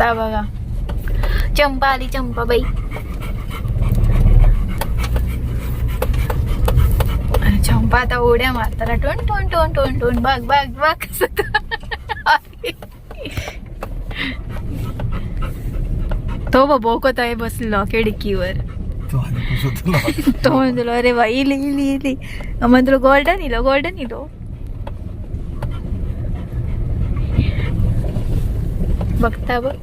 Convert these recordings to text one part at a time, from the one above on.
ता बघा चंपा आली चंपा बाई आणि चंपा आता उड्या मारताना टोन टोन टोन टोन टोन बघ बघ बघ तो- बोकत आहे बसलो खिडकीवर तो म्हणतो अरे इली इली इली म्हणतो गोल्डन इलो गोल्डन इलो बघता बघ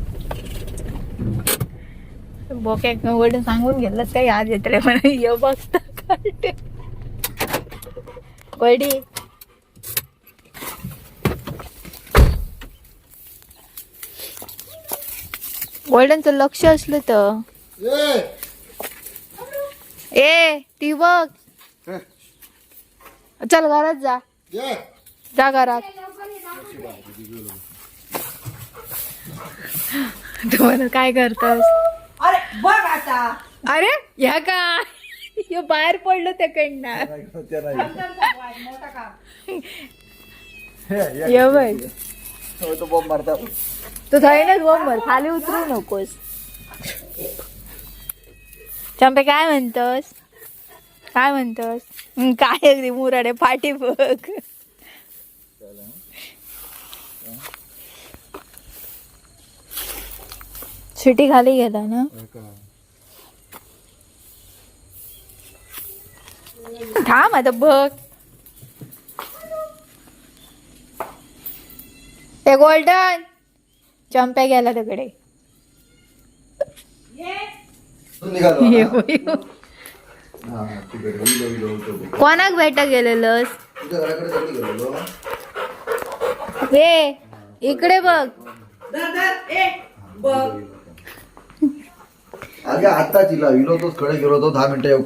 बोक्याक गोल्डन सांगून गेलंच काय याद येत रे म्हणा यो बघता गोल्डी गोल्डनचं लक्ष असलं तर. ए! ती बघ. चल घरात जा. जा घरात. तू म्हणत काय करतस? अरे बघ आता. अरे ह्या का? ह्यो बाहेर पडलो त्याकडनं. मोठा काम. ये. ये तो बॉम्ब तू थंयनच बोंबर खाली उतरू नकोस. चंपे काय म्हणतोस? काय म्हणतोस? काय अगदी मुराडे पाठी बघ. शिटी खाली गेला ना? थांब आता बघ. ते गोल्डन! चंप्या गेला तिकडे. हा. कोणाक भेटा गेलेलंस? गेलेलो? वे इकडे बघ. धर धर ए बघ. अगं आत्ताच इला इलो तोच कडे गेलो तो दहा मिनिटं येऊ.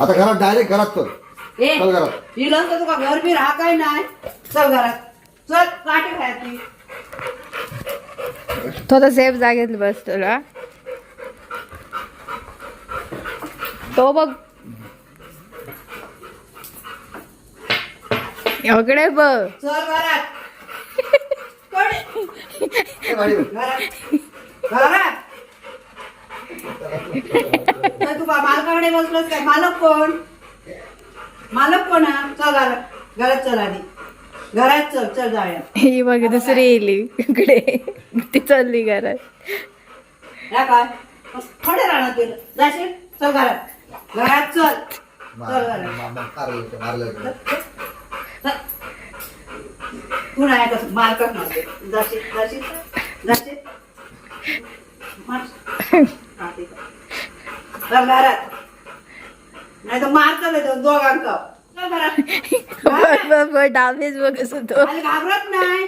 आता घरात डायरेक्ट घरात ए चल घरात. इलं तर तुका घर बी राहा काय नाही? चल घरात. चल खायची तो. तर सेफ जागेत बस तुला तो बघ. इकडे बघ. चल घरात? तुका मालकाकडे बसलोस काय? मालक कोण? मालक कोण हा? चल घरात. घरात चल आधी. घरात चल चल जाऊया. ही बघ दुसरी येली इकडे. ती चालली घरात. या काय? थोडे राहणार तुला जाशील? चल घरात. घरात चल. चल घरात. मारलं होतं. तू नाही कसं मालकच नसते जाशील आहे. घरात. नाही तर मारतो तो दोघांक चल घरात. बघ असं तो घाबरत नाही.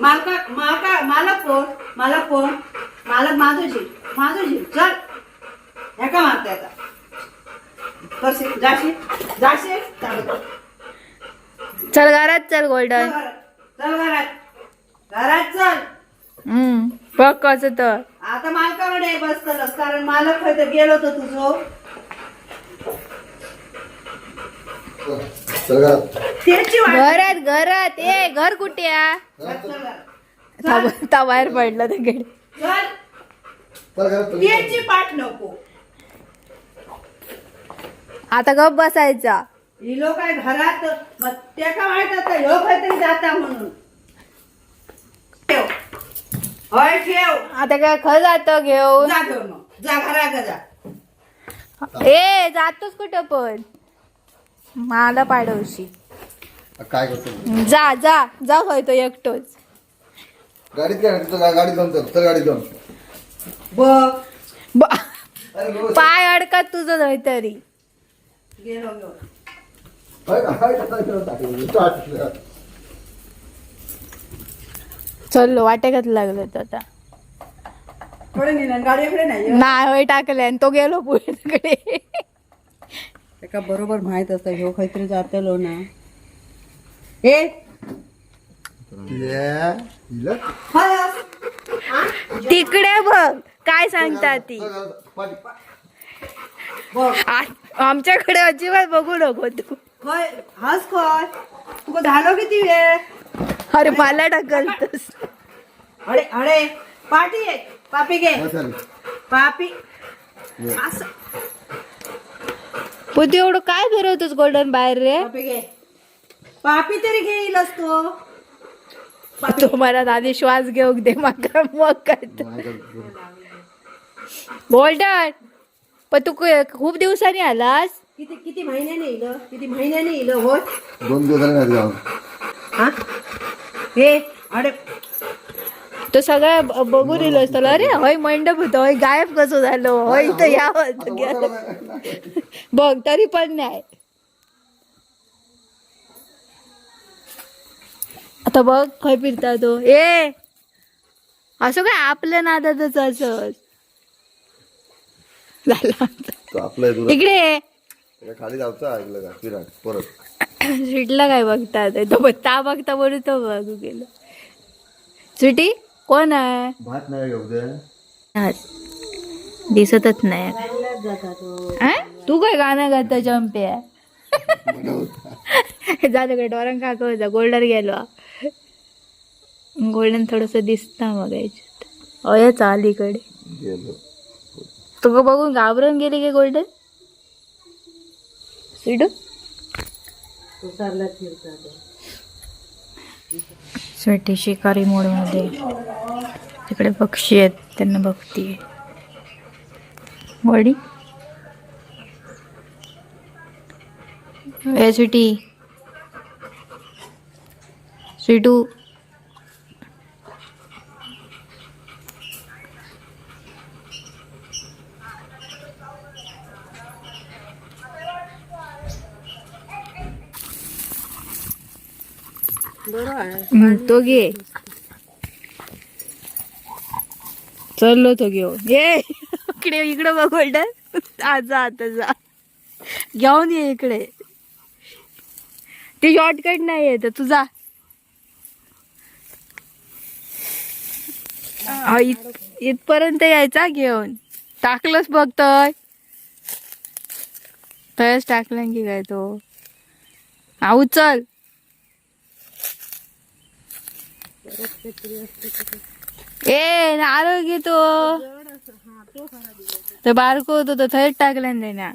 मालका मालका मालक कोण? मालक कोण? मालक माधुजी. माधुजी चल. हे का मारते आता. करशील जाशील? जाशील? चल घरात चल गोल्डन चल घरात. घरात. चल. हम्म बघ कसं तर. आता मालकाकडे बसतलस कारण मालक खय तर गेलो तर तुझो. चल घरात. त्याची वाट. घरात घरात. ए घर कुठे आहे? चल घरात. ता- ता बाहेर पडला चल. त्याची पाठ नको. आता गप बसायचा. ही लोक आहे घरात मग त्या का माहीत आता ह्यो काहीतरी जाता म्हणून. ठेव. होय ठेव. आता काय खरं जातो घेऊन? जा घेऊन मग. जा घरात जा. ए जातोस कुठं पण? मला पाडवशी काय करतो? जा जा जा होय तो एकटोच. गाडीत काय? तिथं गा- गाडीत जाऊन चल चल गाडीत जाऊन. बघ. ब- अरे. पाय अडकत तुझं नाही तरी गेलो घेऊन चललो वाटेकत लागलं तर आता. थोडे नेलं गाडीकडे नाही नाही होय टाकले आणि तो गेलो पुढे. तिकडे एका बरोबर माहीत असतं ह्यो काहीतरी जातलो ना. ए! तिकडे बघ काय सांगता ती. चल आ- आमच्याकडे अजिबात बघू नको तू. खय हस खय तुका झालो किती वेळ? अरे मला ढकलतोस अरे अरे पाटी पापी घे. हा. पापी. असं. पण तू एवढं काय फिरवतोस गोल्डन बाहेर रे? पापी घे. पापी तरी घेईलच तो. तो मला आधी श्वास घेऊक दे माका मग काय? गोल्डन पण तू क- खूप दिवसांनी आलास. किती किती महिन्याने येईल किती महिन्याने येईल होय दोन दिवस झाले नाही जाऊन. हा? हे अरे. तो सगळा ब- बघून येलो असतो अरे होय मंडप होतो होय गायब कसं झालो होय इथं यावं बघ तरी पण नाही. आता बघ खय फिरता तो. ए! असं काय आपल्या नादातच असं? झालं. तो आपला आहे तुला. इकडे ये. खाली जायचं ऐकलं का फिराट परत. स्वीटला काय बघतात तो बघता बघता बरं तो बघू गेलो. स्वीटी कोण आहे? भात नाही घेऊ दे दिसतच नाही? तू काय गाणं गाता चंपे? जा तिकडे डोरंग काका जा गोल्डर गेलो. गोल्डन थोडस दिसता मग याच्यात. अय चालीकडे गेलो. तुका बघून घाबरून गेली की गोल्डन? स्वीटू स्वीटी शिकारी मोडमध्ये तिकडे पक्षी आहेत त्यांना बघतीये वडी ए स्वीटी स्वीटू तो घे. चललो तो घेऊ ये. इकडे इकडे बघ आज जा आता जा. घेऊन ये इकडे. ते शॉर्टकट नाही आहे तर तुझा इथपर्यंत यायचा घेऊन. टाकलंच बघतोय तयच टाकलं की काय तो. हा उचल. ए नारळ घेतो तर बारको होतो तो थंड टाकल्यान ना